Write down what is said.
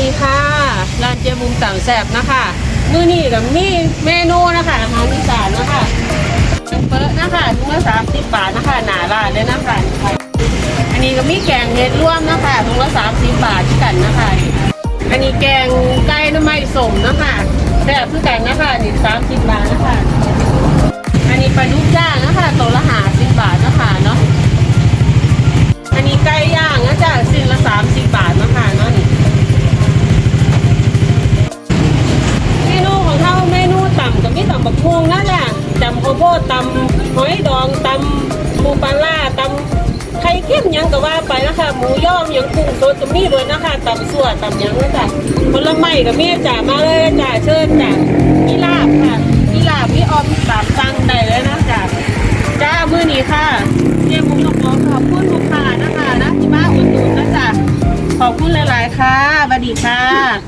ดีค่ะร้านเจมุมต่างแสบนะคะมื้อนี้กับมีเมนูนะคะอาหารอีสานนะคะเปิดนะคะถุงละสามสิบบาทนะคะหนาร้าเลยนะคะอันนี้ก็มีแกงเห็ดร่วมนะคะถุงละสามสิบบาทที่กันนะคะอันนี้แกงไก่น้ำไม่สมนะคะแซ่บคือกันนะคะนี่สามสิบบาทนะคะ มีต่ำบักพุงนะจ๊ะตำข้าวโพดตำหอยดองตำปูปลาล่าตำไข่เค็มยังก็ว่าไปนะคะหมูย่อมยังกุ้งสดก็มีด้วยนะคะตำสั่วตำยังนะจ๊ะผลไม้ก็มีจ้ะมาเลยจ้ะเชิญจ้ะมีลาบค่ะมีลาบมีออมสามตังได้เลยนะจ๊ะจ้ามื้อนี้ค่ะเรียกมุกน้องๆขอบคุณลูกค้านะคะนะที่มาอุดหนุนนะจ๊ะขอบคุณหลาย ๆ ค่ะสวัสดีค่ะ